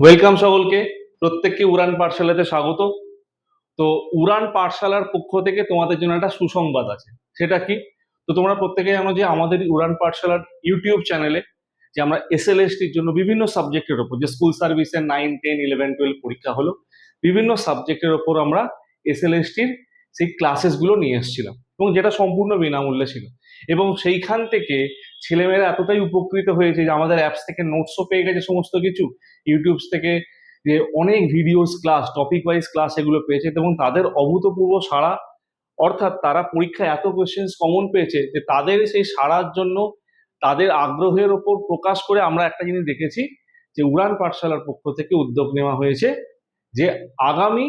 Welcome সকলকে। প্রত্যেককে উড়ান পাঠশালাতে স্বাগত। তো উড়ান পাঠশালার পক্ষ থেকে তোমাদের জন্য একটা সুসংবাদ আছে। সেটা কি? তো তোমরা প্রত্যেকে জানো যে আমাদের উড়ান পাঠশালার ইউটিউব চ্যানেলে যে আমরা এস এসএলএসটির জন্য বিভিন্ন সাবজেক্টের ওপর, যে স্কুল সার্ভিসের নাইন, টেন, ইলেভেন, টুয়েলভ পরীক্ষা হলো, বিভিন্ন সাবজেক্টের ওপর আমরা এসএলএসটির সেই ক্লাসেসগুলো নিয়ে এসেছিলাম। এবং যেটা সম্পূর্ণ বিনামূল্যে ছিল। এবং সেইখান থেকে ছেলেমেয়েরা এতটাই উপকৃত হয়েছে যে আমাদের অ্যাপস থেকে নোটসও পেয়ে গেছে সমস্ত কিছু ইউটিউব থেকে যে অনেক videos class topic wise class এগুলো পেয়েছে এবং তাদের অভূতপূর্ব সাড়া, অর্থাৎ তারা পরীক্ষায় এত কোয়েশ্চেন্স কমন পেয়েছে যে তাদের সেই সাড়ার জন্য তাদের আগ্রহের ওপর প্রকাশ করে আমরা একটা জিনিস দেখেছি যে উড়ান পাঠশালার পক্ষ থেকে উদ্যোগ নেওয়া হয়েছে যে আগামী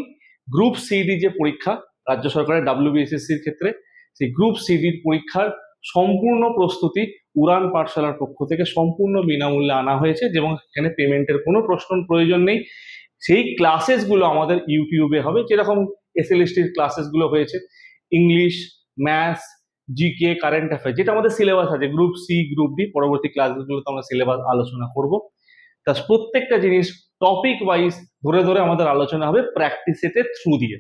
গ্রুপ সিডি যে পরীক্ষা রাজ্য সরকারের ডাব্লিউবিএসএসসির ক্ষেত্রে সেই গ্রুপ সিডির পরীক্ষার সম্পূর্ণ প্রস্তুতি উড়ান পাঠশালার পক্ষ থেকে সম্পূর্ণ বিনামূল্যে আনা হয়েছে এবং এখানে পেমেন্টের কোনো প্রশ্ন প্রয়োজন নেই। সেই ক্লাসেসগুলো আমাদের ইউটিউবে হবে, যেরকম এসএলএসটির ক্লাসেসগুলো হয়েছে English maths GK current affair যেটা আমাদের সিলেবাস আছে গ্রুপ সি গ্রুপ ডি পরবর্তী ক্লাসগুলোতে আমরা সিলেবাস আলোচনা করব। তা প্রত্যেকটা জিনিস টপিক ওয়াইজ ধরে ধরে আমাদের আলোচনা হবে প্র্যাকটিস সেটের থ্রু দিয়ে।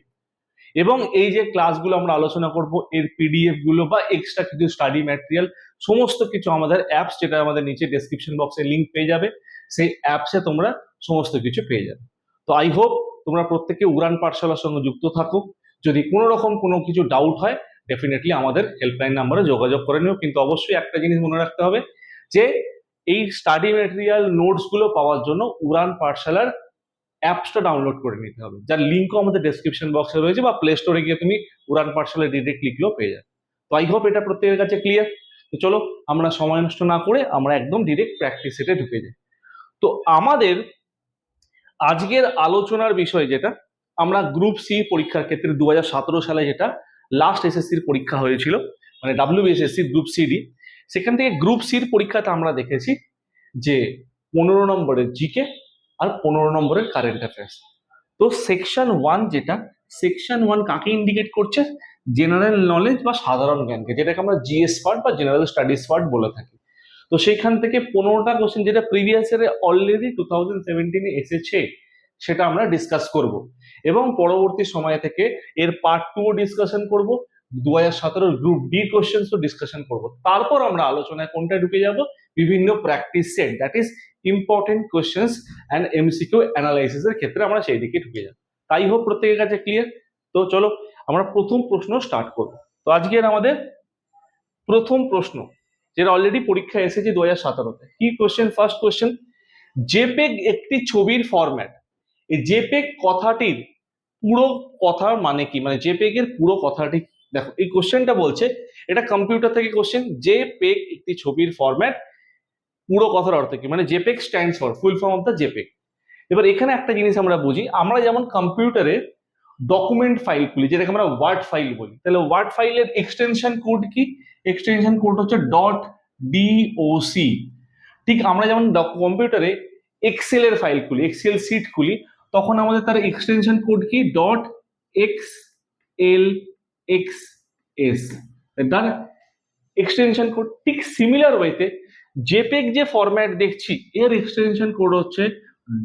এবং এই যে ক্লাসগুলো আমরা আলোচনা করব, এর পিডিএফগুলো বা এক্সট্রা কিছু স্টাডি ম্যাটেরিয়াল সমস্ত কিছু আমাদের অ্যাপস যেটা আমাদের নিচে ডেসক্রিপশন বক্সে লিংক পেয়ে যাবে, সেই অ্যাপসে তোমরা সমস্ত কিছু পেয়ে যাবে। তো আই হোপ তোমরা প্রত্যেকে উড়ান পাঠশালার সঙ্গে যুক্ত থাকো। যদি কোনো রকম কোনো কিছু ডাউট হয় ডেফিনেটলি আমাদের হেল্পলাইন নাম্বারে যোগাযোগ করে নিও। কিন্তু অবশ্যই একটা জিনিস মনে রাখতে হবে যে, এই স্টাডি ম্যাটেরিয়াল নোটসগুলো পাওয়ার জন্য উড়ান পাঠশালার অ্যাপসটা ডাউনলোড করে নিতে হবে। যার লিঙ্কও আমাদের ডেসক্রিপশন বক্সে রয়েছে বা প্লে স্টোরে গিয়ে তুমি উড়ান পাঠশালা ডিরেক্ট লিখলেও পেয়ে যাবে। তো আই হোপ এটা প্রত্যেকের কাছে ক্লিয়ার তো চলো, আমরা সময় নষ্ট না করে আমরা একদম ডিরেক্ট প্র্যাকটিস সেটে ঢুকে যাই। তো আমাদের আজকের আলোচনার বিষয় যেটা, আমরা গ্রুপ সি পরীক্ষার ক্ষেত্রে দু হাজার সতেরো সালে যেটা লাস্ট এসএসসির পরীক্ষা হয়েছিল মানে ডাব্লিউবিএসএসসি গ্রুপ সিডি সেখান থেকে গ্রুপ সির পরীক্ষাতে আমরা দেখেছি যে পনেরো নম্বরের জিকে আর পনেরো নম্বরের কারেন্ট অ্যাফেয়ার্স তো সেকশন ওয়ান যেটা সেকশন ওয়ান কাকে ইন্ডিকেট করছে? জেনারেল নলেজ বা সাধারণ জ্ঞানকে, যেটাকে আমরা জিএস পার্ট বা জেনারেল স্টাডিজ পার্ট বলে থাকি। তো সেখান থেকে পনেরোটা কোশ্চেন যেটা প্রিভিয়াস ইয়ারে অলরেডি টু থাউজেন্ড সেভেন্টিনে এসেছে, সেটা আমরা ডিসকাস করব। এবং পরবর্তী সময় থেকে এর পার্ট টুও ডিসকাশন করব দু হাজার সতেরোর গ্রুপ ডি কোশ্চেন্সও ডিসকাশন করব। তারপর আমরা আলোচনায় কোনটা ঢুকে যাব? বিভিন্ন practice set that is important questions and MCQ অ্যানালাইসিসের ক্ষেত্রে আমরা সেই দিকে ঢুকে যাব। তাই হোক, প্রত্যেকের কাছে ক্লিয়ার তো চলো, আমরা প্রথম প্রশ্ন স্টার্ট করব। তো আজকের আমাদের প্রথম প্রশ্ন, যেটা অলরেডি পরীক্ষা এসেছে দু হাজার সতেরোতে। কি কোয়েশ্চেন ফার্স্ট কোয়েশ্চেন জেপেগ একটি ছবির ফরম্যাট এই জেপেগ কথাটির পুরো কথার মানে কি? মানে জেপেগ এর পুরো কথাটি, দেখো, এই কোশ্চেনটা বলছে, এটা কম্পিউটার থেকে কোশ্চেন জে পেগ একটি ছবির ফরম্যাট পুরো কথার অর্থ কি? মানে JPEG stands for full form of the JPEG এবার এখানে একটা জিনিস আমরা বুঝি, আমরা যেমন কম্পিউটারে ডকুমেন্ট ফাইল খুলি, যেটাকে আমরা ওয়ার্ড ফাইল বলি, তাহলে ওয়ার্ড ফাইলের এক্সটেনশন কোড কি? এক্সটেনশন কোড হচ্ছে ডট ডিওসি ঠিক আমরা যেমন কম্পিউটারে এক্সেল এর ফাইল খুলি এক্সেল সিট খুলি, তখন আমাদের তার এক্সটেনশন কোড কি? Dot X L X S তার এক্সটেনশন কোড ঠিক সিমিলার ওয়েতে জেপেক যে ফরম্যাট দেখছি, এর এক্সটেনশন কোড হচ্ছে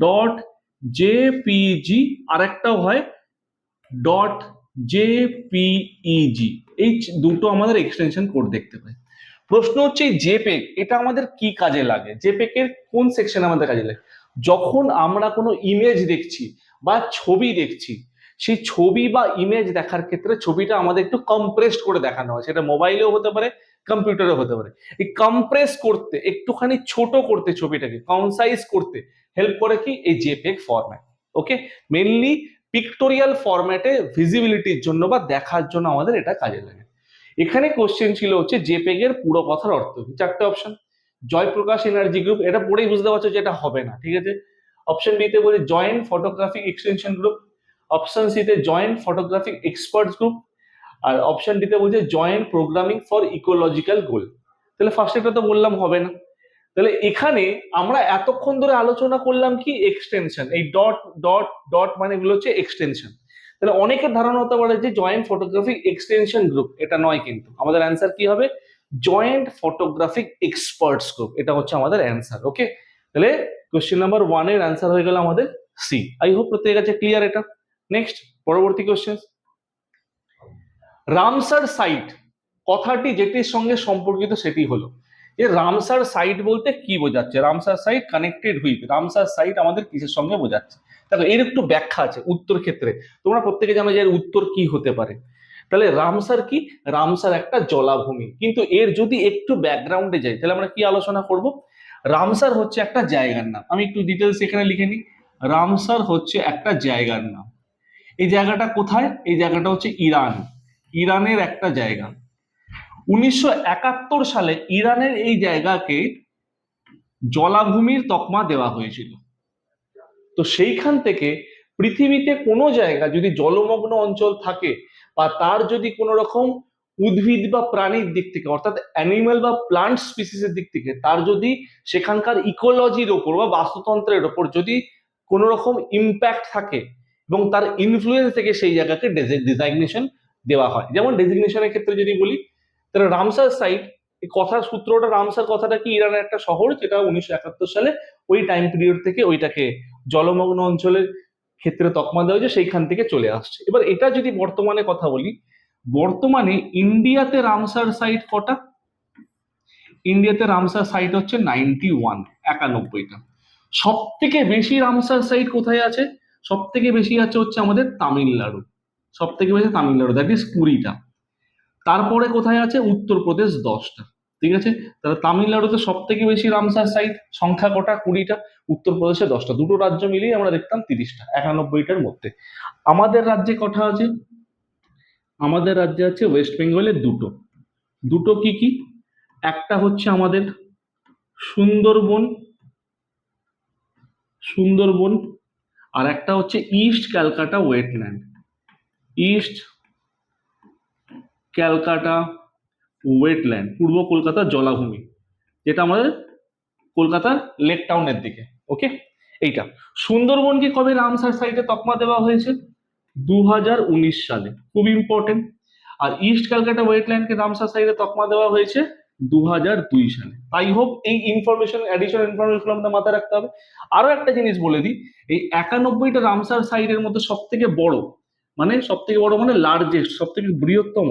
ডট জেপিজি আর একটাও হয় ডট জেপিইজি এই দুটো আমাদের এক্সটেনশন কোড দেখতে পাই। প্রশ্ন হচ্ছে জেপেক এটা আমাদের কি কাজে লাগে? জেপেক এর কোন সেকশন আমাদের কাজে লাগে? যখন আমরা কোনো ইমেজ দেখছি বা ছবি দেখছি, সেই ছবি বা ইমেজ দেখার ক্ষেত্রে ছবিটা আমাদের একটু কম্প্রেসড করে দেখানো হয়। সেটা মোবাইলেও হতে পারে কম্পিউটারে হতে পারে। এই কম্প্রেস করতে, একটুখানি ছোট করতে ছবিটাকে কনসাইজ করতে হেল্প করে কি? এই JPEG format okay mainly pictorial ফরম্যাটে ভিজিবিলিটির জন্য বা দেখার জন্য আমাদের এটা কাজে লাগে। এখানে কোশ্চেন ছিল হচ্ছে জেপেগ এর পুরো কথার অর্থ কি? চারটে অপশন জয়প্রকাশ এনার্জি গ্রুপ এটা পড়েই বুঝতে পারছ যে এটা হবে না, ঠিক আছে? অপশন ডিতে বলি joint photographic extension group option সিতে জয়েন্ট ফটোগ্রাফিক এক্সপার্টস গ্রুপ আর অপশন ডিতে বলছে joint programming for ecological goal তাহলে ফার্স্ট এটা তো বললাম হবে না। তাহলে এখানে আমরা এতক্ষণ ধরে আলোচনা করলাম কি এক্সটেনশন এই ডট ডট ডট মানে এগুলো হচ্ছে এক্সটেনশন তাহলে অনেকের ধারণা হতে পারে যে জয়েন্ট ফটোগ্রাফিক এক্সটেনশন গ্রুপ এটা নয় কিন্তু। আমাদের অ্যান্সার কি হবে? জয়েন্ট ফটোগ্রাফিক এক্সপার্টস গ্রুপ এটা হচ্ছে আমাদের অ্যান্সার ওকে তাহলে কোশ্চেন নাম্বার ওয়ানের অ্যান্সার হয়ে গেল আমাদের সি আই হোপ প্রত্যেকের কাছে ক্লিয়ার এটা। নেক্সট পরবর্তী কোশ্চেন রামসার সাইট কথাটি যেটির সঙ্গে সম্পর্কিত সেটি হলো, যে রামসার সাইট বলতে কি বোঝাচ্ছে? Ramsar site connected with Ramsar site আমাদের কিসের সঙ্গে বোঝাচ্ছে? দেখো, এর একটু ব্যাখ্যা আছে উত্তর ক্ষেত্রে। তোমরা প্রত্যেকে জানো যে এর উত্তর কি হতে পারে। তাহলে রামসার কি? রামসার একটা জলাভূমি। কিন্তু এর যদি একটু ব্যাকগ্রাউন্ডে যাই, তাহলে আমরা কি আলোচনা করব? রামসার হচ্ছে একটা জায়গার নাম। আমি একটু ডিটেলস এখানে লিখে নিই। রামসার হচ্ছে একটা জায়গার নাম। এই জায়গাটা কোথায়? এই জায়গাটা হচ্ছে ইরান। ইরানের একটা জায়গা। উনিশশো একাত্তর সালে ইরানের এই জায়গাকে জলাভূমির তকমা দেওয়া হয়েছিল। তো সেইখান থেকে পৃথিবীতে কোনো জায়গা যদি জলমগ্ন অঞ্চল থাকে বা তার যদি কোনো রকম উদ্ভিদ বা প্রাণীর দিক থেকে, অর্থাৎ অ্যানিমেল বা প্লান্ট স্পিসিসের দিক থেকে, তার যদি সেখানকার ইকোলজির ওপর বা বাস্তুতন্ত্রের ওপর যদি কোনো রকম ইম্প্যাক্ট থাকে এবং তার ইনফ্লুয়েন্স থেকে সেই জায়গাকে ডিজাইগনেশন দেওয়া হয়। যেমন ডেজিগনেশনের ক্ষেত্রে যদি বলি, তাহলে রামসার সাইট কথার সূত্রটা, রামসার কথাটা কি ইরানের একটা শহর, যেটা উনিশশো একাত্তর সালে ওই টাইম পিরিয়ড থেকে ওইটাকে জলমগ্ন অঞ্চলের ক্ষেত্রে তকমা দেওয়া হয়েছে, সেইখান থেকে চলে আসছে। এবার এটা যদি বর্তমানে কথা বলি, বর্তমানে ইন্ডিয়াতে রামসার সাইট কটা? ইন্ডিয়াতে রামসার সাইট হচ্ছে নাইনটি ওয়ান একানব্বইটা। সব থেকে বেশি রামসার সাইট কোথায় আছে? সব থেকে বেশি আছে হচ্ছে আমাদের তামিলনাড়ু। সব থেকে বেশি তামিলনাড়ু দ্যাট ইজ কুড়িটা তারপরে কোথায় আছে? উত্তরপ্রদেশ দশটা। ঠিক আছে? তাহলে তামিলনাড়ুতে সব থেকে বেশি রামসার সাইট সংখ্যা কটা? কুড়িটা। উত্তরপ্রদেশে দশটা। দুটো রাজ্য মিলিয়ে আমরা দেখতাম তিরিশটা, একানব্বইটার মধ্যে। আমাদের রাজ্যে কটা আছে? আমাদের রাজ্যে আছে ওয়েস্ট বেঙ্গলে দুটো। দুটো কি কি? একটা হচ্ছে আমাদের সুন্দরবন সুন্দরবন, আর একটা হচ্ছে East Calcutta Wetland East Calcutta Wetland, পূর্ব কলকাতার জলাভূমি, যেটা আমাদের কলকাতার লেক টাউনের দিকে ওকে এইটা। সুন্দরবনকে কবে রামসার সাইটে তকমা দেওয়া হয়েছে? দু হাজার উনিশ সালে, খুব ইম্পর্টেন্ট আর ইস্ট ক্যালকাটা ওয়েটল্যান্ডকে রামসার সাইটে তকমা দেওয়া হয়েছে? দু হাজার দুই সালে। আই হোপ এই ইনফরমেশন অ্যাডিশনাল ইনফরমেশন আমাদের মাথায় রাখতে হবে। আরও একটা জিনিস বলে দিই, এই একানব্বইটা রামসার সাইটের মধ্যে সব থেকে বড় মানে সব থেকে বড় মানে লার্জেস্ট সব থেকে বৃহত্তম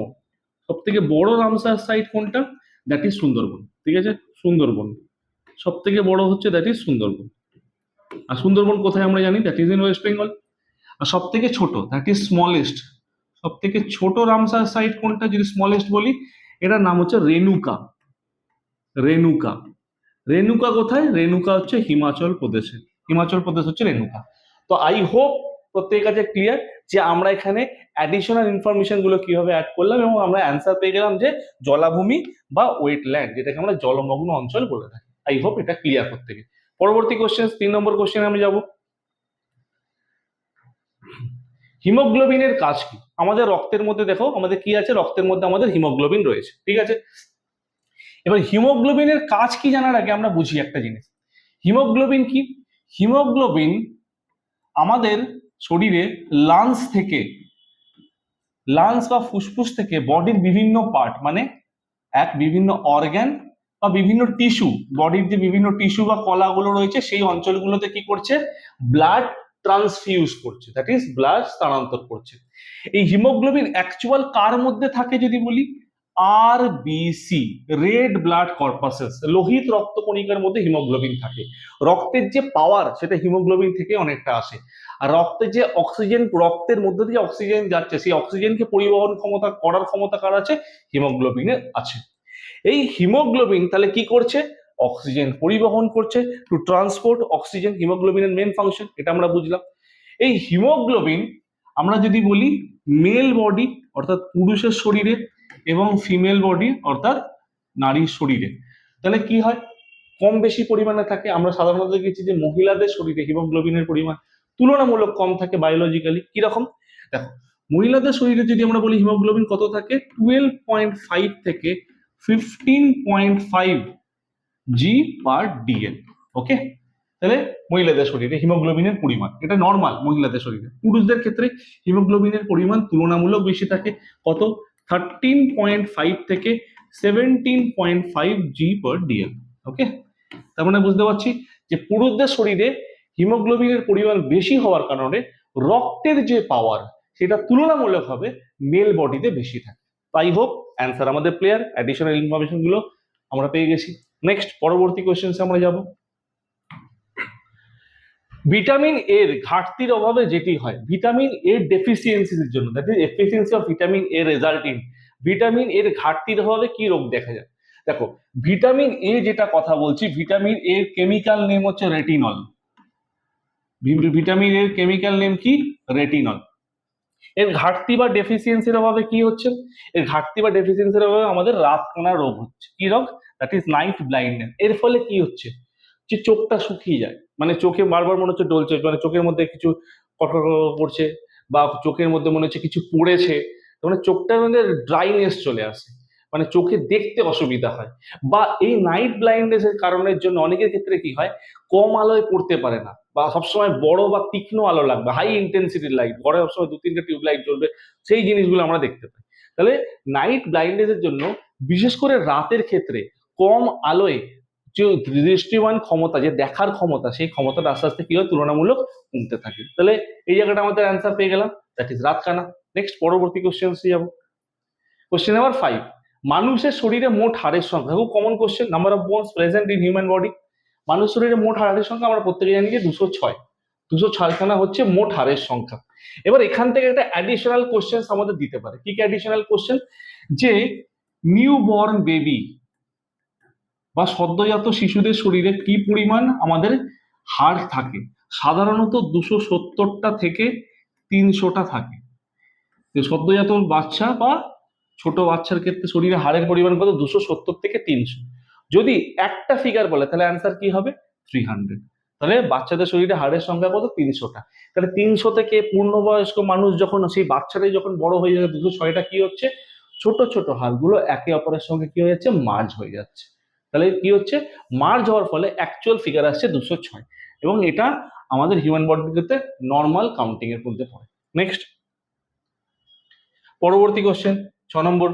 সব থেকে বড় রামসার সাইট কোনটা? দ্যাট ইজ সুন্দরবন, ঠিক আছে? সুন্দরবন। সব থেকে বড় হচ্ছে দ্যাট ইজ সুন্দরবন। আর সুন্দরবন কোথায় আমরা জানি? That is in West Bengal আর সব থেকে ছোট দ্যাট ইজ স্মলেস্ট সব থেকে ছোট রামসার সাইট কোনটা? যদি স্মলেস্ট বলি, এটার নাম হচ্ছে রেনুকা রেনুকা রেনুকা কোথায়? রেনুকা হচ্ছে হিমাচল প্রদেশে। হিমাচল প্রদেশ হচ্ছে রেনুকা তো আই হোপ প্রত্যেকের কাছে ক্লিয়ার যে আমরা এখানে অ্যাডিশনাল ইনফরমেশনগুলো কীভাবে অ্যাড করলাম এবং আমরা অ্যান্সার পেয়ে গেলাম যে জলাভূমি বা ওয়েটল্যান্ড যেটাকে আমরা জলমগ্ন অঞ্চল বলে থাকি। আই হোপ এটা ক্লিয়ার করতে গিয়ে পরবর্তী কোশ্চেন তিন নম্বর কোশ্চেন আমি যাব। হিমোগ্লোবিনের কাজ কি? আমাদের রক্তের মধ্যে দেখো, আমাদের কি আছে? রক্তের মধ্যে আমাদের হিমোগ্লোবিন রয়েছে, ঠিক আছে? এবার হিমোগ্লোবিনের কাজ কি জানার আগে আমরা বুঝি একটা জিনিস। হিমোগ্লোবিন কি? হিমোগ্লোবিন আমাদের শরীরে লাংস থেকে, লাংস বা ফুসফুস থেকে বডির বিভিন্ন পার্ট মানে এক বিভিন্ন অর্গ্যান বা বিভিন্ন টিস্যু বডির যে বিভিন্ন টিস্যু বা কলাগুলো রয়েছে, সেই অঞ্চলগুলোতে কি করছে? ব্লাড ট্রান্সফিউজ করছে দ্যাট ইজ ব্লাড স্থানান্তর করছে। এই হিমোগ্লোবিন অ্যাকচুয়াল কার মধ্যে থাকে যদি বলি? R BC red blood corpuscles লোহিত রক্তকণিকার মধ্যে হিমোগ্লোবিন থাকে। রক্তের যে পাওয়ার সেটা হিমোগ্লোবিন থেকে অনেকটা আসে। আর রক্তের যে অক্সিজেন, রক্তের মধ্যে দিয়ে অক্সিজেন যাচ্ছে, সেই অক্সিজেনকে পরিবহন ক্ষমতা, করার ক্ষমতা কার আছে? হিমোগ্লোবিনের আছে। এই হিমোগ্লোবিন তাহলে কি করছে? অক্সিজেন পরিবহন করছে। টু ট্রান্সপোর্ট অক্সিজেন হিমোগ্লোবিনের মেন ফাংশন এটা আমরা বুঝলাম। এই হিমোগ্লোবিন, আমরা যদি বলি মেল বডি অর্থাৎ পুরুষের শরীরে, এবং ফিমেল বডি অর্থাৎ নারীর শরীরে। তাহলে কি হয়? কম বেশি পরিমাণে থাকে। আমরা সাধারণত দেখেছি যে মহিলাদের শরীরে হিমোগ্লোবিনের পরিমাণ তুলনামূলক কম থাকে বায়োলজিক্যালি কীরকম দেখো, মহিলাদের শরীরে যদি আমরা বলি হিমোগ্লোবিন কত থাকে? টুয়েলভ পয়েন্ট ফাইভ থেকে fifteen point five g per dL okay তাহলে মহিলাদের শরীরে হিমোগ্লোবিনের পরিমাণ, এটা নর্মাল মহিলাদের শরীরে। পুরুষদের ক্ষেত্রে হিমোগ্লোবিনের পরিমাণ তুলনামূলক বেশি থাকে কত? থার্টিন পয়েন্ট ফাইভ থেকে seventeen point five g per dL okay তার মানে বুঝতে পারছি যে পুরুষদের শরীরে হিমোগ্লোবিনের পরিমাণ বেশি হওয়ার কারণে রক্তের যে পাওয়ার সেটা তুলনামূলকভাবে মেল বডিতে বেশি থাকে। তাই হোক অ্যান্সার আমাদের প্লেয়ার অ্যাডিশনাল ইনফরমেশনগুলো আমরা পেয়ে গেছি। নেক্সট পরবর্তী কোয়েশ্চেন্সে আমরা যাব। ভিটামিন এর ঘাটতির অভাবে যেটি হয় ভিটামিন এর ডেফিসিয়েন্সির জন্য that is efficiency of vitamin A resulting vitamin এর ঘাটতির অভাবে কি রোগ দেখা যায়? দেখো ভিটামিন এ যেটা কথা বলছি ভিটামিন এর কেমিক্যাল নেম হচ্ছে রেটিনল ভিটামিন এর কেমিক্যাল নেম কি? রেটিনল এর ঘাটতি বা ডেফিসিয়েন্সির অভাবে কি হচ্ছে? এর ঘাটতি বা ডেফিসিয়েন্সির অভাবে আমাদের রাত কানা রোগ হচ্ছে। কি রোগ? দ্যাট ইজ নাইট ব্লাইন্ডনেস এর ফলে কি হচ্ছে? যে চোখটা শুকিয়ে যায়। মানে চোখে বারবার মনে হচ্ছে ডলছে মানে চোখের মধ্যে কিছু কটর পড়ছে বা চোখের মধ্যে মনে হচ্ছে কিছু পড়েছে। মানে চোখটার মধ্যে ড্রাইনেস চলে আসে। মানে চোখে দেখতে অসুবিধা হয়। বা এই নাইট ব্লাইন্ডনেস এর কারণের জন্য অনেকের ক্ষেত্রে কি হয়, কম আলোয় পড়তে পারে না বা সবসময় বড় বা তীক্ষ্ণ আলো লাগবে হাই ইন্টেন্সিটি লাইট ঘরে সবসময় দু তিনটে টিউব লাইট জ্বলবে, সেই জিনিসগুলো আমরা দেখতে পাই। তাহলে নাইট ব্লাইন্ডনেস এর জন্য বিশেষ করে রাতের ক্ষেত্রে কম আলোয় যে দৃষ্টিমান ক্ষমতা, যে দেখার ক্ষমতা, সেই ক্ষমতাটা আস্তে আস্তে কি হয়, তুলনামূলক কমতে থাকে। তাহলে এই জায়গাটা আমাদের অ্যান্সার পেয়ে গেলাম দ্যাট ইজ রাত কানা নেক্সট পরবর্তী কোশ্চেন যাব। কোশ্চেন নাম্বার ফাইভ মানুষের শরীরে মোট হাড়ের সংখ্যা। খুব common question number of bones present in human body মানুষ শরীরে মোট হাড়ের সংখ্যা, আমরা প্রত্যেকে জানি যে দুশো ছয়। দুশো ছয়খানা হচ্ছে মোট হাড়ের সংখ্যা। এবার এখান থেকে একটা অ্যাডিশনাল কোশ্চেন আমাদের দিতে পারে। কি কি অ্যাডিশনাল কোশ্চেন যে নিউ বর্ন বেবি বা সদ্যজাত শিশুদের শরীরে কি পরিমাণ আমাদের হাড় থাকে? সাধারণত দুশো সত্তরটা থেকে তিনশোটা থাকে। সদ্যজাত বাচ্চা বা ছোট বাচ্চার ক্ষেত্রে শরীরে হাড়ের পরিমাণ কত? দুশো সত্তর থেকে তিনশো। যদি একটা ফিগার বলে, তাহলে অ্যান্সার কি হবে? থ্রি হান্ড্রেড তাহলে বাচ্চাদের শরীরে হাড়ের সংখ্যা কত? তিনশোটা। তাহলে তিনশো থেকে পূর্ণবয়স্ক মানুষ যখন, সেই বাচ্চাটাই যখন বড় হয়ে যাবে, দুশো ছয়টা কি হচ্ছে? ছোট ছোট হাড়গুলো একে অপরের সঙ্গে কি হয়ে যাচ্ছে? মার্জ হয়ে যাচ্ছে। তাহলে কি হচ্ছে? মার্জ হওয়ার ফলে অ্যাকচুয়াল ফিগার আসছে দুশো ছয়। এবং এটা আমাদের হিউম্যান বডিতে নর্মাল কাউন্টিং এর মধ্যে পড়ে। নেক্সট পরবর্তী কোশ্চেন ছ নম্বর,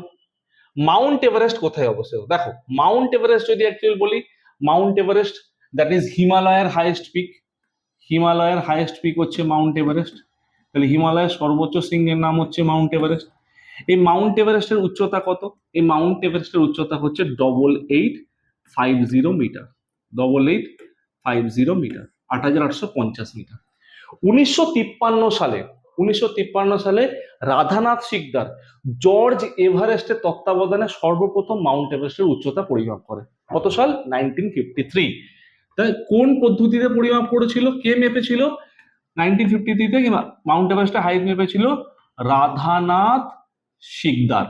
মাউন্ট এভারেস্ট কোথায় অবস্থিত? দেখো, মাউন্ট এভারেস্ট যদি অ্যাকচুয়ালি বলি, মাউন্ট এভারেস্ট দ্যাট ইজ হিমালয়ের হাইয়েস্ট পিক হিমালয়ের হাইয়েস্ট পিক হচ্ছে মাউন্ট এভারেস্ট। তাহলে হিমালয়ের সর্বোচ্চ শৃঙ্গের নাম হচ্ছে মাউন্ট এভারেস্ট। এই মাউন্ট এভারেস্টের উচ্চতা কত? এই মাউন্ট এভারেস্টের উচ্চতা হচ্ছে double eight five zero metre double eight five zero metre আট হাজার আটশো পঞ্চাশ মিটার উনিশশো তিপ্পান্ন সালে, উনিশশো তিপ্পান্ন সালে রাধানাথ শিকদার জর্জ এভারেস্টের তত্ত্বাবধানে সর্বপ্রথম মাউন্ট এভারেস্টের উচ্চতা পরিমাপ করে। কত সাল? Nineteen fifty three. তাই কোন পদ্ধতিতে পরিমাপ করেছিল? কে মেপেছিল? নাইনটিন ফিফটি থ্রিতে মাউন্ট এভারেস্টের হাইট মেপেছিল? রাধানাথ শিকদার।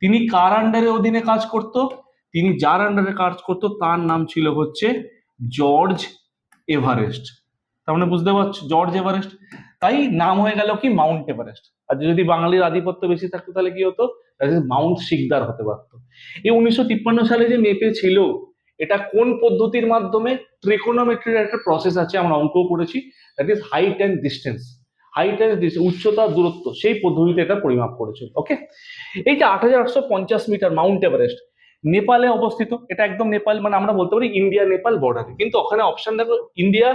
তিনি কার আন্ডারে অধীনে কাজ করত? তিনি যার আন্ডারে কাজ করত? তার নাম ছিল হচ্ছে জর্জ এভারেস্ট। তার মানে বুঝতে পারছ? জর্জ এভারেস্ট তাই নাম হয়ে গেল কি মাউন্ট এভারেস্ট। আর যদি বাঙালির আধিপত্য বেশি থাকতো তাহলে কি হতো? মাউন্ট শিকদার হতে পারতো। এই উনিশশো তিপ্পান্ন সালে যে মেপে ছিল, এটা কোন পদ্ধতির মাধ্যমে ট্রিকোনোমেট্রির একটা প্রসেস আছে আমরা অঙ্ক করেছি that is height and distance height and উচ্চতা, দূরত্ব, সেই পদ্ধতিতে এটা পরিমাপ করেছিল ওকে এই যে আট হাজার আটশো পঞ্চাশ মিটার মাউন্ট এভারেস্ট, নেপালে অবস্থিত, এটা একদম নেপাল মানে আমরা বলতে পারি ইন্ডিয়া নেপাল বর্ডারে কিন্তু ওখানে অপশন দেখো, ইন্ডিয়া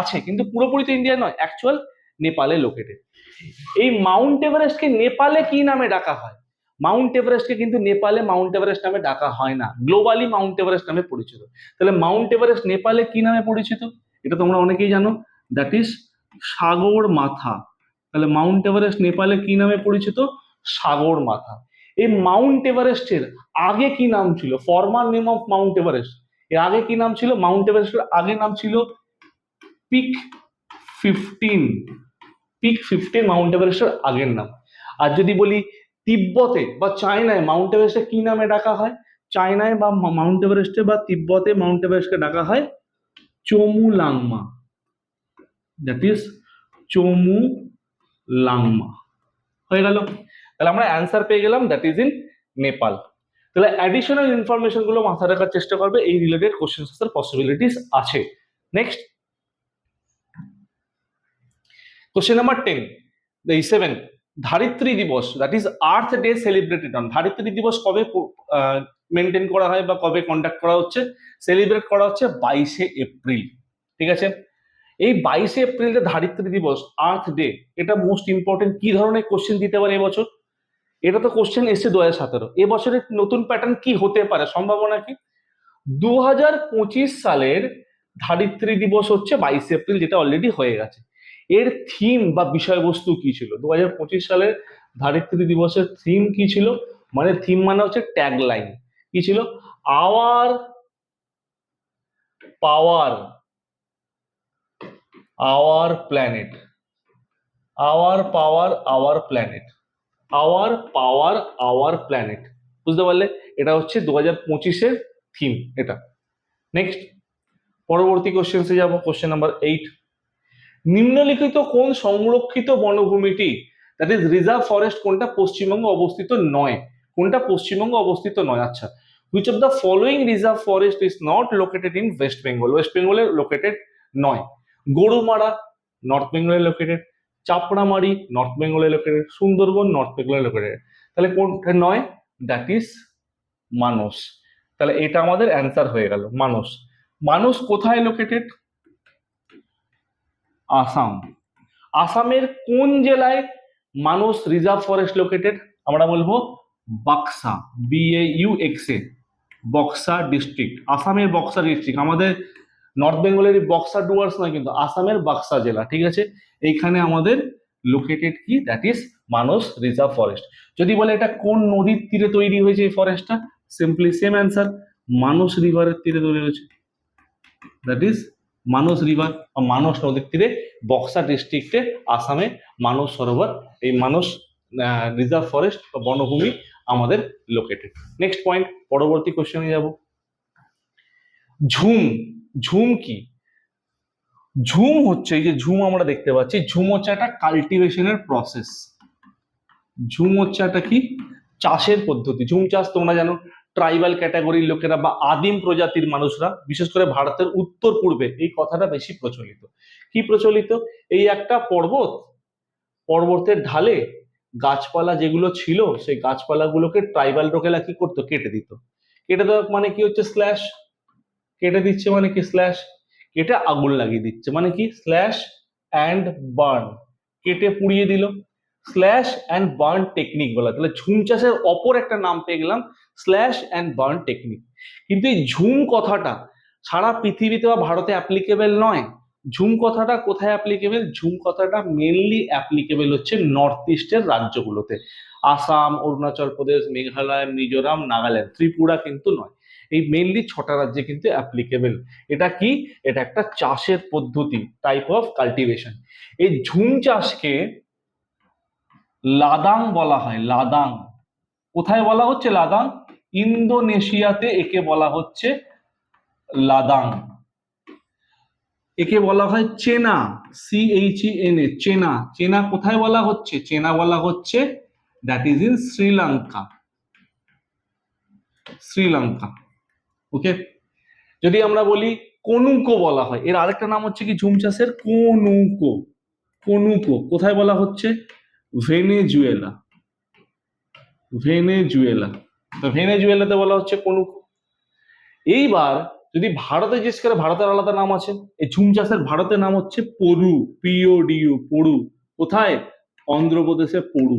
আছে, কিন্তু পুরোপুরি তো ইন্ডিয়া নয় অ্যাকচুয়াল নেপালে লোকেটেড এই মাউন্ট এভারেস্টকে নেপালে কি নামে ডাকা হয়? মাউন্ট এভারেস্টকে কিন্তু নেপালে মাউন্ট এভারেস্ট নামে ডাকা হয় না। গ্লোবালি মাউন্ট এভারেস্ট নামে পরিচিত। তাহলে মাউন্ট এভারেস্ট নেপালে কি নামে পরিচিত? এটা তোমরা অনেকেই জানো। দ্যাট ইজ সাগর মাথা। তাহলে মাউন্ট এভারেস্ট নেপালে কি নামে পরিচিত? সাগর মাথা। এই মাউন্ট এভারেস্টের আগে কি নাম ছিল? Formal name of Mount Everest এর আগে কি নাম ছিল? মাউন্ট এভারেস্টের আগে নাম ছিল peak fifteen peak fifteen Mount এভারেস্টের আগের নাম। আর যদি বলি তিব্বতে বা চায়নায় মাউন্ট এভারেস্টে কি নামে ডাকা হয়? চায়নায় বা মাউন্ট এভারেস্টে বা তিব্বতে মাউন্ট এভারেস্টকে ডাকা হয় চমু লাংমা দ্যাট ইজ চমু লাংমা হয়ে গেল। তাহলে আমরা অ্যান্সার পেয়ে গেলাম দ্যাট ইজ ইন নেপাল তাহলে অ্যাডিশনাল ইনফরমেশনগুলো মাথায় রাখার চেষ্টা করবে, এই রিলেটেড কোশ্চেন আনসার পসিবিলিটিস আছে। নেক্সট কোশ্চেন নাম্বার টেন এই সেভেন ধারিত্রী দিবস that is earth day celebrated on ধারিত্রী দিবস কবে মেনটেন করা হয় বা কবে কন্ডাক্ট করা হচ্ছে? সেলিব্রেট করা হচ্ছে বাইশে এপ্রিল, ঠিক আছে? এই বাইশে এপ্রিল যে ধারিত্রী দিবস আর্থ ডে এটা মোস্ট ইম্পর্টেন্ট কি ধরনের কোশ্চেন দিতে পারে এবছর? এটা তো কোশ্চেন এসছে দু হাজার সতেরো। এবছরের নতুন প্যাটার্ন কি হতে পারে? সম্ভাবনা কি? দু হাজার পঁচিশ সালের ধারিত্রী দিবস হচ্ছে বাইশে এপ্রিল, যেটা অলরেডি হয়ে গেছে। এর থিম বা বিষয়বস্তু কি ছিল? দু হাজার পঁচিশ সালের ধারিত্রী দিবসের থিম কি ছিল? মানে থিম মানে হচ্ছে ট্যাগ লাইন কি ছিল? Our power our planet our power our planet our power our planet বুঝতে পারলে? এটা হচ্ছে দু হাজার পঁচিশের থিম এটা। নেক্সট পরবর্তী কোশ্চেন্সে যাব কোশ্চেন নাম্বার এইট নিম্নলিখিত কোন সংরক্ষিত বনভূমিটি? দ্যাট ইজ রিজার্ভ ফরেস্ট কোনটা পশ্চিমবঙ্গে অবস্থিত নয়। কোনটা পশ্চিমবঙ্গে অবস্থিত নয়? আচ্ছা which of the following reserve forest is not located in West Bengal West বেঙ্গলে লোকেটেড নয়। গরুমারা নর্থ বেঙ্গলে লোকেটেড চাপড়ামারি নর্থ বেঙ্গলে লোকেটেড সুন্দরবন নর্থ বেঙ্গলে লোকেটেড তাহলে কোনটা নয়? That is Manas. তাহলে এটা আমাদের অ্যান্সার হয়ে গেল, মানস। মানস কোথায় লোকেটেড আসাম। আসামের কোন জেলায় মানস রিজার্ভ ফরেস্ট লোকেটেড আমরা বলব Buxa B A U X A Buxa district আসামের বক্সা ডিস্ট্রিক্ট আমাদের নর্থ বেঙ্গলের বক্সা ডুয়ার্স নয় কিন্তু আসামের বাক্সা জেলা, ঠিক আছে? এইখানে আমাদের লোকেটেড কি? That is Manas reserve forest. যদি বলে এটা কোন নদীর তীরে তৈরি হয়েছে এই ফরেস্টটা সিম্পলি সেম অ্যান্সার মানস রিভারের তীরে তৈরি হয়েছে। দ্যাট ইজ মানস রিভার বা মানস নদীর তীরে বক্সা ডিস্ট্রিক্টে আসামে মানস সরোবর, এই মানস রিজার্ভ ফরেস্ট বা বনভূমি আমাদের লোকেটেড নেক্সট পয়েন্ট পরবর্তী কোশ্চেনে যাব। ঝুম ঝুম কি? ঝুম হচ্ছে, এই যে ঝুম আমরা দেখতে পাচ্ছি ঝুম হচ্ছে একটা কাল্টিভেশনের প্রসেস ঝুম হচ্ছে একটা কি? চাষের পদ্ধতি। ঝুম চাষ তোমরা জানো ট্রাইবাল ক্যাটাগরির লোকেরা বা আদিম প্রজাতির মানুষরা, বিশেষ করে ভারতের উত্তর পূর্বে, এই কথাটা বেশি প্রচলিত। কি প্রচলিত? এই একটা পর্বত, পর্বতের ঢালে গাছপালা যেগুলো ছিল, সেই গাছপালাগুলোকে ট্রাইবাল লোকেরা কি করতো? কেটে দিত। কেটে দেওয়া মানে কি হচ্ছে? স্ল্যাশ কেটে দিচ্ছে মানে কি? স্ল্যাশ কেটে আগুন লাগিয়ে দিচ্ছে মানে কি? স্ল্যাশ অ্যান্ড বার্ন কেটে পুড়িয়ে দিল। স্ল্যাশ অ্যান্ড বার্ন টেকনিক বলা তাহলে ঝুম চাষের অপর একটা নাম পেয়ে গেলাম স্ল্যাশ অ্যান্ড বার্ন টেকনিক কিন্তু এই ঝুম কথাটা সারা পৃথিবীতে বা ভারতে অ্যাপ্লিকেবল নয়। ঝুম কথাটা কোথায় অ্যাপ্লিকেবল ঝুম কথাটা মেনলি অ্যাপ্লিকেবল হচ্ছে নর্থ ইস্টের রাজ্যগুলোতে। আসাম, অরুণাচল প্রদেশ, মেঘালয়, মিজোরাম, নাগাল্যান্ড, ত্রিপুরা কিন্তু নয়। এই মেনলি ছটা রাজ্যে কিন্তু অ্যাপ্লিকেবল এটা কি? এটা একটা চাষের পদ্ধতি টাইপ অফ কাল্টিভেশন এই ঝুম চাষকে লাদাং বলা হয়, লাদাং। কোথায় বলা হচ্ছে লাদাং? ইন্দোনেশিয়াতে একে বলা হচ্ছে লাদাং। একে বলা হয় Chena C H E N A Chena. Chena কোথায় বলা হচ্ছে? চেনা বলা হচ্ছে that is in Sri Lanka Sri Lanka okay যদি আমরা বলি কনুকো বলা হয়, এর আরেকটা নাম হচ্ছে কি ঝুম চাষের কনুকো। কনুকো, কোথায় বলা হচ্ছে? ভেনেজুয়েলা। ভেনেজুয়েলা। তো ভেনেজুয়েলাতে বলা হচ্ছে কনুকো এইবার যদি ভারতে জিজ্ঞেস করে, ভারতের আলাদা নাম আছে? এই ঝুম চাষের ভারতের নাম হচ্ছে পরু, পিওডিউ পড়ু কোথায়? অন্ধ্রপ্রদেশে পড়ু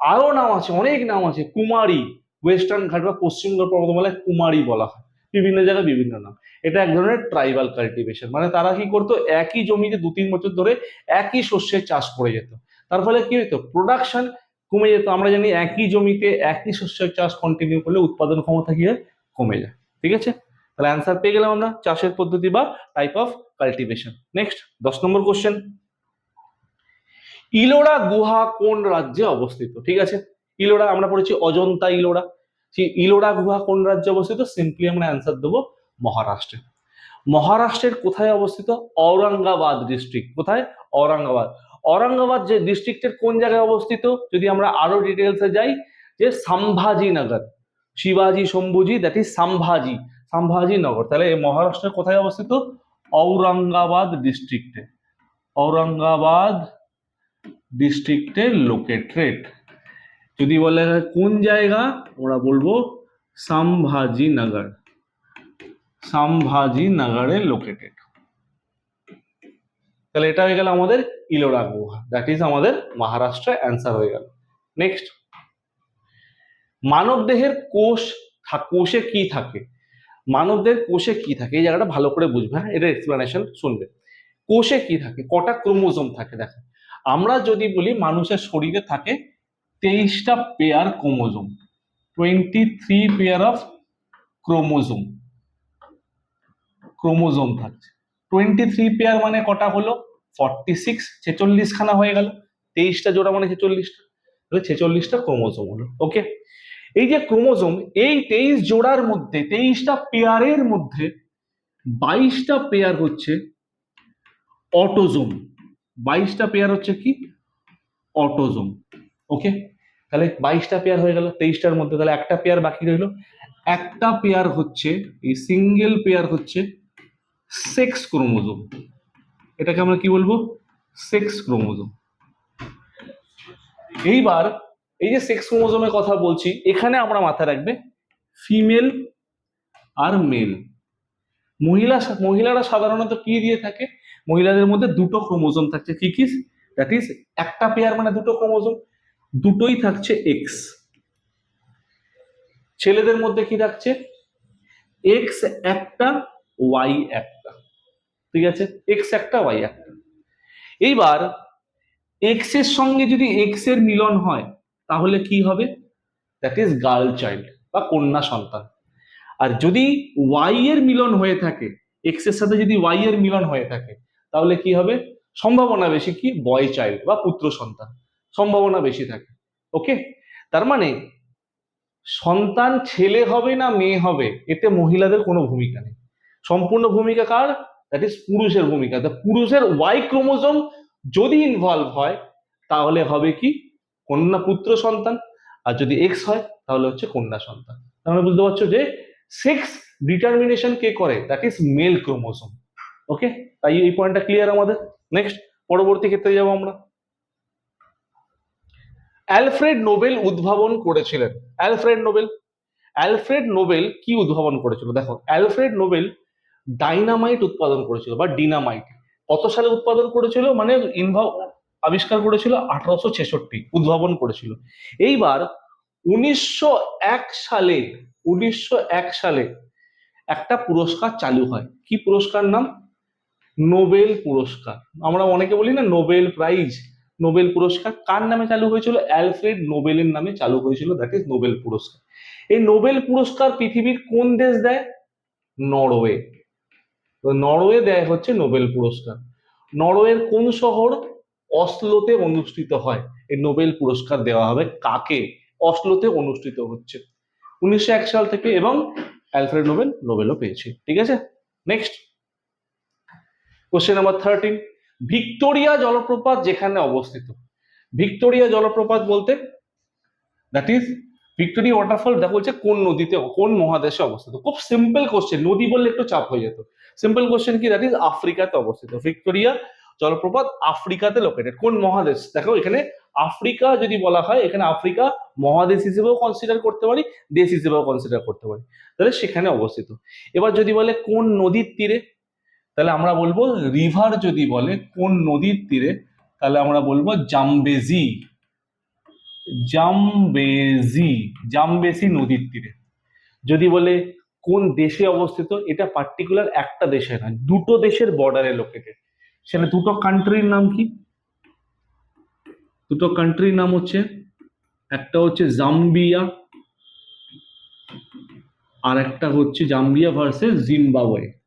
আরও নাম আছে, অনেক নাম আছে। কুমারী, ওয়েস্টার্ন ঘাট বা পশ্চিমবঙ্গ পর্বতমালায় কুমারী বলা হয়। বিভিন্ন জায়গায় বিভিন্ন নাম। এটা এক ধরনের ট্রাইবাল কাল্টিভেশন। মানে তারা কি করতো? একই জমিতে দু তিন বছর ধরে একই শস্যের চাষ করে যেত। তার ফলে কি হতো প্রোডাকশন কমে যেত। আমরা জানি একই জমিতে একই শস্যের চাষ কন্টিনিউ করলে উৎপাদন ক্ষমতা কি কমে যায়। ঠিক আছে? তাহলে অ্যান্সার পেয়ে গেলাম আমরা চাষের পদ্ধতি বা টাইপ অফ কাল্টিভেশন নেক্সট দশ নম্বর কোশ্চেন ইলোরা গুহা কোন রাজ্যে অবস্থিত? ঠিক আছে? ইলোরা, আমরা পড়েছি অজন্তা ইলোরা। সেই ইলোরা গুহা কোন রাজ্যে অবস্থিত? সিম্পলি আমরা অ্যান্সার দেবো মহারাষ্ট্রে। মহারাষ্ট্রের কোথায় অবস্থিত? ঔরঙ্গাবাদ ডিস্ট্রিক্ট কোথায়? ঔরঙ্গাবাদ। ঔরঙ্গাবাদ যে ডিস্ট্রিক্টের কোন জায়গায় অবস্থিত, যদি আমরা আরও ডিটেলসে যাই, যে সাম্ভাজি নগর শিবাজি, শম্ভুজি দ্যাট ইজ সাম্ভাজি সাম্ভাজি নগর। তাহলে এই মহারাষ্ট্রের কোথায় অবস্থিত? ঔরঙ্গাবাদ ডিস্ট্রিক্টে ঔরঙ্গাবাদ ডিস্ট্রিক্টে লোকেটেড যদি বলে কোন জায়গা ওরা বলব সাম্ভাজি নগর সাম্ভাজি নগরে লোকেটেড তাহলে এটা হয়ে গেল আমাদের ইলোরা গুহা। দ্যাট ইজ আমাদের মহারাষ্ট্রে অ্যান্সার হয়ে গেল। নেক্সট মানব দেহের কোষ কোষে কি থাকে? মানবদের কোষে কি থাকে? এই জায়গাটা ভালো করে বুঝবে হ্যাঁ? এটা এক্সপ্লেনেশন শুনবে। কোষে কি থাকে? কটা ক্রোমোজোম থাকে? দেখো, আমরা যদি বলি মানুষের শরীরে থাকে তেইশটা pair chromosome twenty three pair of chromosome chromosome থাকছে। টোয়েন্টি থ্রি পেয়ার মানে কটা হলো? ফর্টি সিক্স ছেচল্লিশ খানা হয়ে গেল। তেইশটা জোড়া মানে ছেচল্লিশটা। তাহলে ছেচল্লিশটা ক্রোমোজোম হলো ওকে এই যে ক্রোমোজোম, এই তেইশ জোড়ার মধ্যে, তেইশটা পেয়ারের মধ্যে বাইশটা পেয়ার হচ্ছে অটোজোম। বাইশটা পেয়ার হচ্ছে কি? অটোজোম ওকে তাহলে বাইশটা পেয়ার হয়ে গেল, তেইশটার মধ্যে তাহলে একটা পেয়ার বাকি রইল। একটা পেয়ার হচ্ছে, এই সিঙ্গেল পেয়ার হচ্ছে সেক্স ক্রোমোজোম। এটাকে আমরা কি বলব? Sex chromosome. এইবার এই যে সেক্স ক্রোমোজোমের কথা বলছি, এখানে আমরা মাথায় রাখবে ফিমেল আর মেল। মহিলা মহিলারা সাধারণত কি দিয়ে থাকে? মহিলাদের মধ্যে দুটো ক্রোমোজোম থাকছে। কি কি? দ্যাট ইজ একটা পেয়ার মানে দুটো ক্রোমোজোম, দুটোই থাকছে এক্স ছেলেদের মধ্যে কি থাকছে? এক্স একটা ওয়াই একটা। ঠিক আছে? এক্স একটা ওয়াই একটা। এইবার এক্সের সঙ্গে যদি এক্সের মিলন হয়, তাহলে কি হবে? দ্যাট ইজ গার্ল চাইল্ড বা কন্যা সন্তান। আর যদি ওয়াই এর মিলন হয়ে থাকে এক্সের সাথে যদি ওয়াই এর মিলন হয়ে থাকে, তাহলে কি হবে? সম্ভাবনা বেশি কি? বয় চাইল্ড বা পুত্র সন্তান। সম্ভাবনা বেশি থাকে। ওকে তার মানে সন্তান ছেলে হবে না মেয়ে হবে, এতে মহিলাদের কোনো ভূমিকা নেই। সম্পূর্ণ ভূমিকা কার? দ্যাট ইজ পুরুষের ভূমিকা। তা পুরুষের ওয়াই ক্রোমোজোম যদি ইনভলভ হয়, তাহলে হবে কি? কন্যা পুত্র সন্তান। আর যদি এক্স হয়, তাহলে হচ্ছে কন্যা সন্তান। তাহলে বুঝতে পারছ যে সেক্স ডিটারমিনেশন কে করে? That is male chromosome okay তাই এই পয়েন্টটা ক্লিয়ার আমাদের। নেক্সট পরবর্তী ক্ষেত্রে যাব আমরা। অ্যালফ্রেড নোবেল উদ্ভাবন করেছিলেন। অ্যালফ্রেড নোবেল অ্যালফ্রেড নোবেল কি উদ্ভাবন করেছিল? দেখো অ্যালফ্রেড নোবেল ডাইনামাইট উৎপাদন করেছিল বা ডিনামাইট কত সালে উৎপাদন করেছিল? মানে ইনভলভ আবিষ্কার করেছিল আঠারোশো ছেষট্টি, উদ্ভাবন করেছিল। এইবার উনিশশো এক সালে, উনিশশো এক সালে একটা পুরস্কার চালু হয়। কি পুরস্কার নাম? নোবেল পুরস্কার। আমরা অনেকে বলি না নোবেল প্রাইজ, নোবেল পুরস্কার। কার নামে চালু হয়েছিল? অ্যালফ্রেড নোবেলের নামে চালু হয়েছিল দ্যাট ইজ নোবেল পুরস্কার। এই নোবেল পুরস্কার পৃথিবীর কোন দেশ দেয়? নরওয়ে। নরওয়ে দেয় হচ্ছে নোবেল পুরস্কার। নরওয়ের কোন শহর অসলোতে অনুষ্ঠিত হয়? এই নোবেল পুরস্কার দেওয়া হবে কাকে? অসলোতে অনুষ্ঠিত হচ্ছে। উনিশশো এক সাল থেকে এবং অ্যালফ্রেড নোবেল, নোবেলও পেয়েছে। ঠিক আছে? Next question number thirteen Victoria জলপ্রপাত যেখানে অবস্থিত। ভিক্টোরিয়া জলপ্রপাত বলতে দ্যাট ইজ ভিক্টোরিয়া ওয়াটারফল দেখো বলছে কোন নদীতে, কোন মহাদেশে অবস্থিত? খুব সিম্পল কোশ্চেন নদী বললে একটু চাপ হয়ে যেত। সিম্পল কোশ্চেন কি? দ্যাট ইজ আফ্রিকাতে অবস্থিত। ভিক্টোরিয়া জলপ্রপাত আফ্রিকাতে লোকেটেড কোন মহাদেশ? দেখো, এখানে আফ্রিকা যদি বলা হয়, এখানে আফ্রিকা মহাদেশ হিসেবেও কনসিডার করতে পারি, দেশ হিসেবেও কনসিডার করতে পারি। তাহলে সেখানে অবস্থিত। এবার যদি বলে কোন নদীর তীরে, তাহলে আমরা বলব রিভার যদি বলে কোন নদীর তীরে, তাহলে আমরা বলব জামবেজি। জামবেজি, জামবেসি নদীর তীরে। যদি বলে কোন দেশে অবস্থিত, এটা পার্টিকুলার একটা দেশে নয়, দুটো দেশের বর্ডারে লোকেটেড সেখানে দুটো কান্ট্রির নাম কি? দুটো কান্ট্রির নাম হচ্ছে, একটা হচ্ছে জাম্বিয়া, আর একটা হচ্ছে Zambia versus Zimbabwe.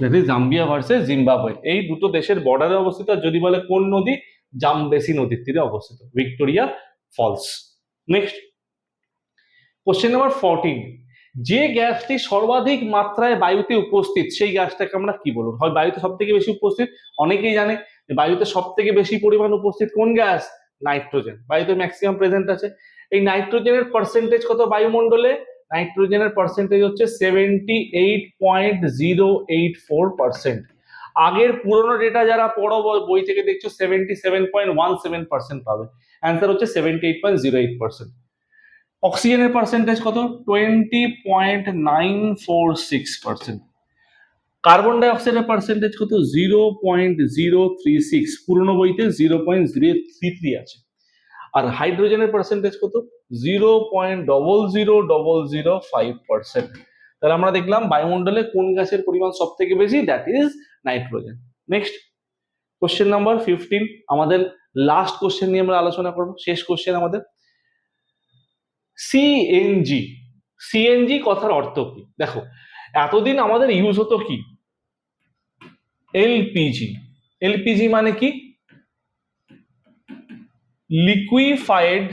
That is Zambia versus Zimbabwe এই দুটো দেশের বর্ডারে অবস্থিত, যদি বলে কোন নদী? জামবেসি নদীর তীরে অবস্থিত, Victoria falls. Next question number fourteen যে গ্যাসটি সর্বাধিক মাত্রায় বায়ুতে উপস্থিত, সেই গ্যাসটাকে আমরা কি বলব? হয় বায়ুতে সব থেকে বেশি উপস্থিত? অনেকেই জানে বায়ুতে সব থেকে বেশি পরিমাণ উপস্থিত কোন গ্যাস? নাইট্রোজেন। বায়ুতে ম্যাক্সিমাম প্রেজেন্ট আছে। এই নাইট্রোজেনের পার্সেন্টেজ কত বায়ুমণ্ডলে? নাইট্রোজেনের পার্সেন্টেজ হচ্ছে seventy eight point zero eight four percent আগের পুরনো ডেটা যারা পড়ো বই থেকে দেখছ seventy seven point one seven percent পাবে। অ্যান্সার হচ্ছে seventy eight point zero eight percent অক্সিজেনের পার্সেন্টেজ কত? Twenty point nine four six percent carbon ডাইঅক্সাইডের percentage কত? Zero point zero three six পুরনো বইতে zero point zero three three আছে। আর হাইড্রোজেনের পার্সেন্টেজ কত? Zero point double zero double zero five percent তাহলে আমরা দেখলাম বায়ুমণ্ডলে কোন গ্যাসের পরিমাণ সব থেকে বেশি? That is nitrogen next question number fifteen আমাদের লাস্ট কোশ্চেন নিয়ে আমরা আলোচনা করব। শেষ কোশ্চেন আমাদের। সিএনজি সিএনজি কথার অর্থ কি? দেখো, এতদিন আমাদের ইউজ হতো কি? এলপিজি এলপিজি মানে কি? Liquefied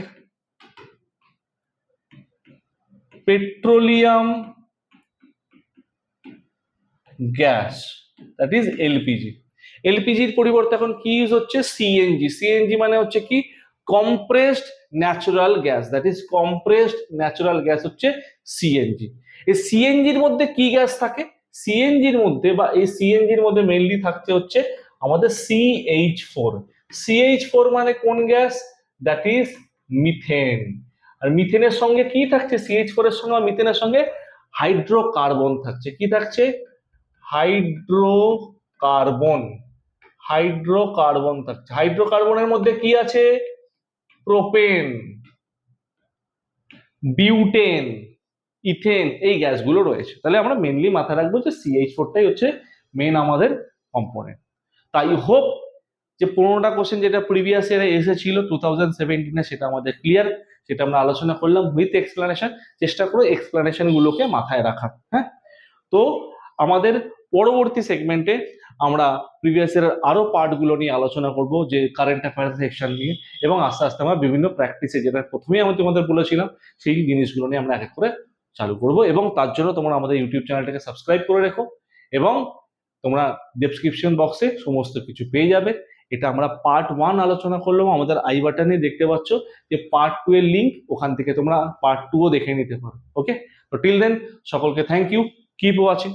petroleum gas that is LPG এলপিজির পরিবর্তে এখন কি ইউজ হচ্ছে? সিএনজি সিএনজি মানে হচ্ছে কি? Compressed natural gas that is compressed natural gas হচ্ছে সিএনজি এই সিএনজির মধ্যে কি গ্যাস থাকে? সিএনজির মধ্যে বা এই সিএনজির মধ্যে মেইনলি থাকতে হচ্ছে আমাদের সিএইচ ফোর সিএইচ ফোর মানে কোন গ্যাস দ্যাট ইজ মিথেন আর মিথেনের সঙ্গে কি থাকছে? সিএইচ ফোর এর সঙ্গে মিথেনের সঙ্গে হাইড্রোকার্বন থাকছে। কি থাকছে? হাইড্রোকার্বন হাইড্রোকার্বন থাকছে। হাইড্রোকার্বনের মধ্যে কি আছে? প্রোপেন বিউটেন ইথেন এই গ্যাসগুলো রয়েছে। তাহলে আমরা মেনলি মাথায় রাখব যে সিএইচ ফোরটাই হচ্ছে মেন আমাদের কম্পোনেন্ট তাই হোপ যে পনেরোটা কোশ্চেন যেটা প্রিভিয়াস ইয়ারে এসেছিল টু থাউজেন্ড সেভেন্টিনে সেটা আমাদের ক্লিয়ার সেটা আমরা আলোচনা করলাম উইথ এক্সপ্লানেশন চেষ্টা করো এক্সপ্লানেশন গুলোকে মাথায় রাখা হ্যাঁ? তো আমাদের পরবর্তী সেগমেন্টে আমরা প্রিভিয়াস ইয়ারের আরও পার্টগুলো নিয়ে আলোচনা করব যে কারেন্ট অ্যাফেয়ার্স সেকশন নিয়ে এবং আস্তে আস্তে আমরা বিভিন্ন প্র্যাকটিসে যেটা প্রথমেই আমি তোমাদের বলেছিলাম, সেই জিনিসগুলো নিয়ে আমরা এক এক করে চালু করব এবং তার জন্য তোমরা আমাদের ইউটিউব চ্যানেলটাকে সাবস্ক্রাইব করে রেখো এবং তোমরা ডেসক্রিপশন বক্সে সমস্ত কিছু পেয়ে যাবে। এটা আমরা পার্ট ওয়ান আলোচনা করলাম, আমাদের আই বাটনে দেখতে পাচ্ছ যে পার্ট টু এর লিঙ্ক ওখান থেকে তোমরা পার্ট টু ও দেখে নিতে পারো ওকে তো টিল দেন সকলকে থ্যাংক ইউ কিপ ওয়াচিং